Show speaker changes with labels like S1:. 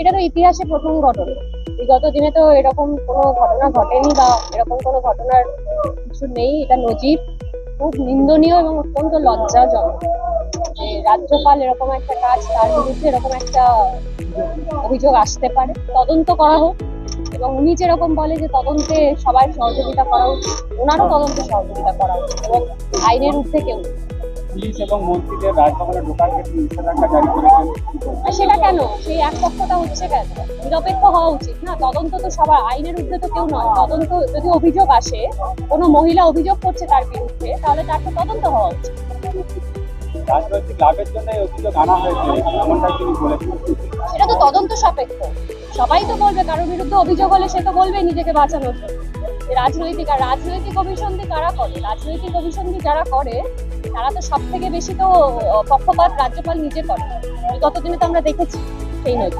S1: এটা তো ইতিহাসে প্রথম ঘটনা। বিগত দিনে তো এরকম কোনো ঘটনা ঘটেনি বা এরকম কোনো ঘটনার কিছু নেই। এটা নজির, খুব নিন্দনীয় এবং অত্যন্ত লজ্জাজনক। যে রাজ্যপাল এরকম একটা কাজ, তার বিরুদ্ধে এরকম একটা অভিযোগ আসতে পারে। তদন্ত করা হোক এবং উনি যেরকম বলে যে তদন্তে সবাই সহযোগিতা করা উচিত, ওনারও তদন্তে সহযোগিতা করা উচিত এবং আইনের ঊর্ধ্বে কেউ।
S2: পুলিশ এবং মন্ত্রীদের রাজভবনে ঢোকার ক্ষেত্রে নিষেধাজ্ঞা জারি করেছেন।
S1: সেটা কেন? সেই হচ্ছে কেন? নিরপেক্ষ হওয়া উচিত না? তদন্ত তো সবার আইনের ঊর্ধ্বে তো কেউ নয়। তদন্ত যদি অভিযোগ আসে কোনো মহিলা অভিযোগ করছে তার বিরুদ্ধে তাহলে তার তো তদন্ত হওয়া উচিত।
S2: রাজনৈতিক লাভের জন্য এই অভিযোগ আনা হয়েছে তিনি বলেছেন।
S1: সেটা তো তদন্ত সাপেক্ষ। সবাই তো বলবে কারোর বিরুদ্ধে অভিযোগ হলে সে তো বলবে নিজেকে বাঁচানোর জন্য। রাজনৈতিক আর রাজনৈতিক অভিসন্ধি কারা করে? রাজনৈতিক অভিসন্ধি যারা করে তারা তো সব থেকে বেশি তো পক্ষপাত রাজ্যপাল নিজে করে ততদিনে তো আমরা দেখেছি সেই নয়।